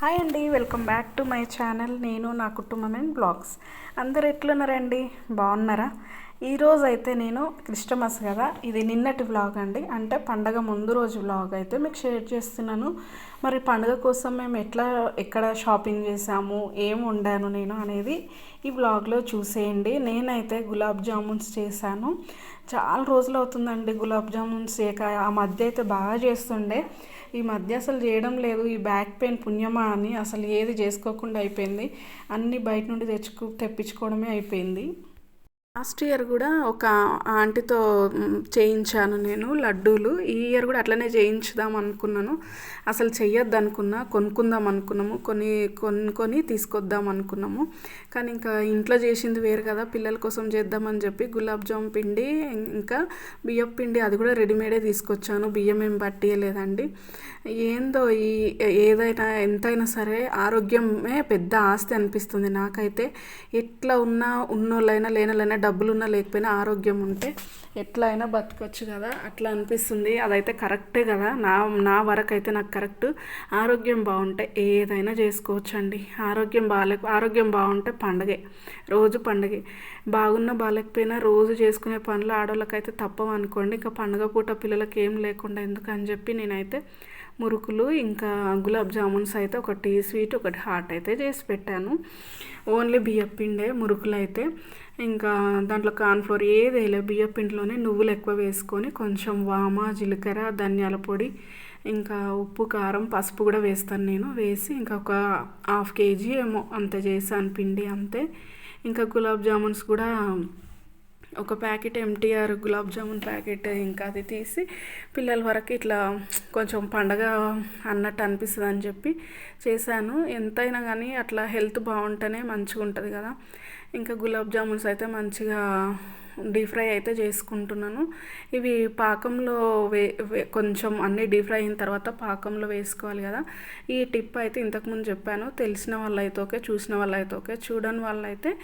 Hi అండి welcome back to my channel. నేను నా కుటుంబం అండ్ బ్లాగ్స్. అందరు ఎట్లున్నారండి? బాగున్నారా? ఈరోజు అయితే నేను క్రిస్టమస్ కదా ఇది నిన్నటి వ్లాగ్ అండి. అంటే పండగ ముందు రోజు వ్లాగ్ అయితే మీకు షేర్ చేస్తున్నాను. మరి పండగ కోసం మేము ఎట్లా ఎక్కడ షాపింగ్ చేసాము ఏం వండాను నేను అనేది ఈ వ్లాగ్లో చూసేయండి. నేనైతే గులాబ్ జామున్స్ చేశాను. చాలా రోజులు అవుతుందండి గులాబ్ జామున్స్ చేయక. ఆ మధ్య అయితే బాగా చేస్తుండే. ఈ మధ్య అసలు చేయడం లేదు ఈ బ్యాక్ పెయిన్ పుణ్యమా అని అసలు ఏది చేసుకోకుండా అయిపోయింది. అన్నీ బయట నుండి తెచ్చుకు తెప్పించుకోవడమే అయిపోయింది. లాస్ట్ ఇయర్ కూడా ఒక ఆంటీతో చేయించాను నేను లడ్డూలు. ఈ ఇయర్ కూడా అట్లనే చేయించుదాం అనుకున్నాను. అసలు చెయ్యొద్దు అనుకున్నా కొనుక్కుందాం అనుకున్నాము. కొన్ని కొనుక్కొని తీసుకొద్దాం అనుకున్నాము. కానీ ఇంకా ఇంట్లో చేసింది వేరు కదా పిల్లల కోసం చేద్దామని చెప్పి గులాబ్ జామ్ పిండి ఇంకా బియ్యం పిండి అది కూడా రెడీమేడే తీసుకొచ్చాను. బియ్యం ఏం పట్టియలేదండి. ఏందో ఈ ఏదైనా ఎంతైనా సరే ఆరోగ్యమే పెద్ద ఆస్తి అనిపిస్తుంది నాకైతే. ఎట్లా ఉన్నా ఉన్నోళ్ళైనా లేనోళ్ళైనా డబ్బులున్నా లేకపోయినా ఆరోగ్యం ఉంటే ఎట్లా అయినా బతకొచ్చు కదా. అట్లా అనిపిస్తుంది. అదైతే కరెక్టే కదా. నా నా వరకు అయితే నాకు కరెక్ట్. ఆరోగ్యం బాగుంటే ఏదైనా చేసుకోవచ్చు అండి ఆరోగ్యం బాగాలే ఆరోగ్యం బాగుంటే పండగే. రోజు పండగే. బాగున్నా బాగాలేకపోయినా రోజు చేసుకునే పనులు ఆడవాళ్ళకైతే తప్పవు అనుకోండి ఇంకా పండగ పూట పిల్లలకి ఏం లేకుండా ఎందుకని చెప్పి నేనైతే మురుకులు ఇంకా గులాబ్ జామున్స్ అయితే ఒకటి స్వీట్ ఒకటి హాట్ అయితే చేసి పెట్టాను. ఓన్లీ బియ్యపిండే మురుకులు అయితే ఇంకా దాంట్లో కార్న్ఫ్లోర్ ఏది వేయలేదు. బియ్యపిండిలోనే నువ్వులు ఎక్కువ వేసుకొని కొంచెం వామ జీలకర్ర ధనియాల పొడి ఇంకా ఉప్పు కారం పసుపు కూడా వేస్తాను నేను. వేసి ఇంకా ఒక హాఫ్ కేజీ ఏమో అంత చేశాను. పిండి అంతే. ఇంకా గులాబ్ జామున్స్ కూడా ఒక packet MTR gulab jamun packet ఇంకా అది తీసి పిల్లల వరకు ఇట్లా కొంచెం పండగ అన్నట్టు అనిపిస్తుంది అని చెప్పి చేశాను. ఎంతైనా కానీ అట్లా హెల్త్ బాగుంటేనే మంచిగా ఉంటుంది కదా. ఇంకా గులాబ్ జామున్స్ అయితే మంచిగా డీప్ ఫ్రై అయితే చేసుకుంటున్నాను. ఇవి పాకంలో వే వే- కొంచెం అన్నీ డీప్ ఫ్రై అయిన తర్వాత పాకంలో వేసుకోవాలి కదా. ఈ టిప్ అయితే ఇంతకుముందు చెప్పాను. తెలిసిన వాళ్ళైతే ఓకే చూసిన వాళ్ళైతే ఓకే చూడని వాళ్ళైతే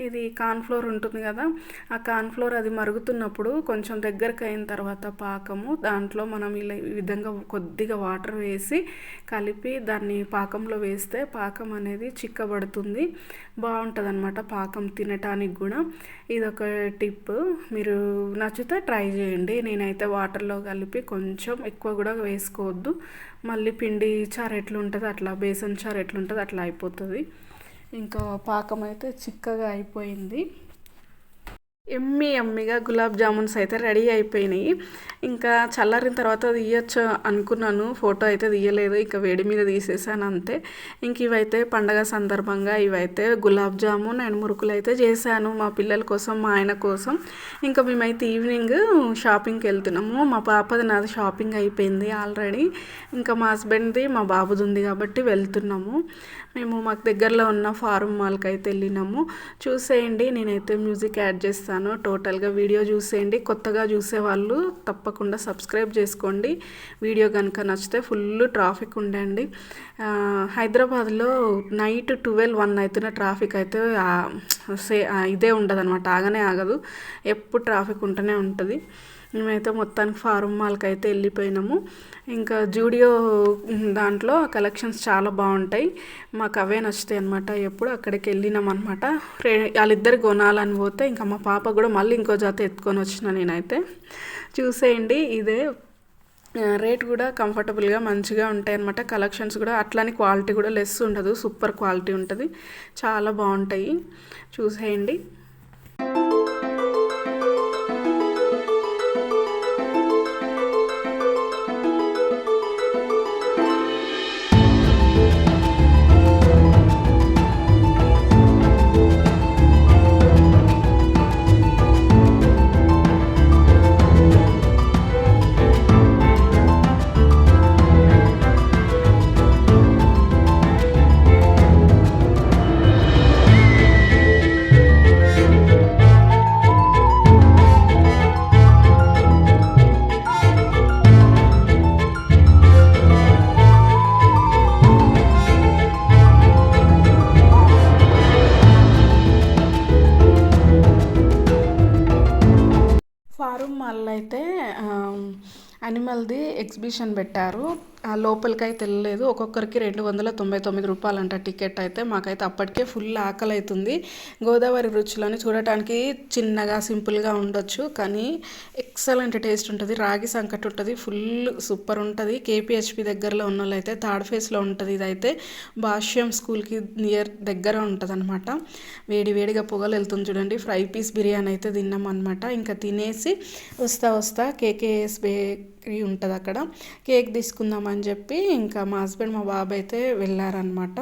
ఇది కార్న్ఫ్లోర్ ఉంటుంది కదా. ఆ కార్న్ఫ్లోర్ అది మరుగుతున్నప్పుడు కొంచెం దగ్గరకు అయిన తర్వాత పాకము దాంట్లో మనం ఇలా ఈ విధంగా కొద్దిగా వాటర్ వేసి కలిపి దాన్ని పాకంలో వేస్తే పాకం అనేది చిక్కబడుతుంది. బాగుంటుంది అనమాట పాకం తినటానికి కూడా. ఇది ఒక టిప్. మీరు నచ్చితే ట్రై చేయండి. నేనైతే వాటర్లో కలిపి కొంచెం ఎక్కువ కూడా వేసుకోవద్దు. మళ్ళీ పిండి చారు ఎట్లుంటుంది అట్లా బేసన్ చారు ఎట్లుంటుంది అట్లా అయిపోతుంది. ఇంకా పాకం అయితే చిక్కగా అయిపోయింది. ఎమ్మి ఎమ్మిగా గులాబ్ జామున్స్ అయితే రెడీ అయిపోయినాయి. ఇంకా చల్లారిన తర్వాత తీయచ్చు అనుకున్నాను. ఫోటో అయితే తీయలేదు. ఇంకా వేడి మీద తీసేసాను అంతే. ఇంక ఇవైతే పండగ సందర్భంగా ఇవైతే గులాబ్ జామున్ అండ్ మురుకులు అయితే చేశాను మా పిల్లల కోసం మా ఆయన కోసం. ఇంకా మేమైతే ఈవినింగ్ షాపింగ్కి వెళ్తున్నాము. మా పాపది నాది షాపింగ్ అయిపోయింది ఆల్రెడీ. ఇంకా మా హస్బెండ్ది మా బాబుది ఉంది కాబట్టి వెళ్తున్నాము. మేము మాకు దగ్గరలో ఉన్న ఫారం మాల్కి అయితే వెళ్ళినాము. చూసేయండి నేనైతే మ్యూజిక్ యాడ్ చేస్తాను. టోటల్గా వీడియో చూసేయండి. కొత్తగా చూసేవాళ్ళు తప్పకుండా సబ్స్క్రైబ్ చేసుకోండి. వీడియో కనుక నచ్చితే ఫుల్ ట్రాఫిక్ ఉండండి. హైదరాబాద్లో నైట్ ట్వెల్వ్ వన్ అవుతున్న ట్రాఫిక్ అయితే సే ఇదే ఉండదు అనమాట ఆగనే ఆగదు. ఎప్పుడు ట్రాఫిక్ ఉంటూనే ఉంటుంది. మేమైతే మొత్తానికి ఫారం మాల్కి అయితే వెళ్ళిపోయినాము. ఇంకా జూడియో దాంట్లో కలెక్షన్స్ చాలా బాగుంటాయి. మాకు అవే నచ్చుతాయి అనమాట ఎప్పుడు అక్కడికి వెళ్ళినాం అనమాట వాళ్ళిద్దరు కొనాలని పోతే ఇంకా మా పాప కూడా మళ్ళీ ఇంకో జాత ఎత్తుకొని వచ్చిన నేనైతే. చూసేయండి ఇదే రేట్ కూడా కంఫర్టబుల్గా మంచిగా ఉంటాయి అనమాట కలెక్షన్స్ కూడా అట్లానే క్వాలిటీ కూడా లెస్ ఉండదు సూపర్ క్వాలిటీ ఉంటుంది. చాలా బాగుంటాయి. చూసేయండి. ఫారూమ్ మాల్లో అయితే అనిమల్ది ఎగ్జిబిషన్ పెట్టారు. లోపలికి అయితే వెళ్ళలేదు ఒక్కొక్కరికి రెండు వందల తొంభై తొమ్మిది రూపాయలు అంట టికెట్ అయితే. మాకైతే అప్పటికే ఫుల్ ఆకలి అవుతుంది గోదావరి రుచులని చూడటానికి చిన్నగా సింపుల్గా ఉండొచ్చు. కానీ ఎక్సలెంట్ టేస్ట్ ఉంటుంది. రాగి సంకటి ఉంటుంది. ఫుల్ సూపర్ ఉంటుంది. కేపీహెచ్పి దగ్గరలో ఉన్న వాళ్ళు అయితే థర్డ్ ఫేస్లో ఉంటుంది ఇదైతే. భాష్యం స్కూల్కి నియర్ దగ్గర ఉంటుంది అనమాట వేడి వేడిగా పొగలు వెళ్తుంది చూడండి. ఫ్రై పీస్ బిర్యానీ అయితే తిన్నాం అనమాట ఇంకా తినేసి వస్తా వస్తా కేకేఎస్ బే ఉంటుంది అక్కడ. కేక్ తీసుకుందామని చెప్పి ఇంకా మా హస్బెండ్ మా బాబు అయితే వెళ్ళారనమాట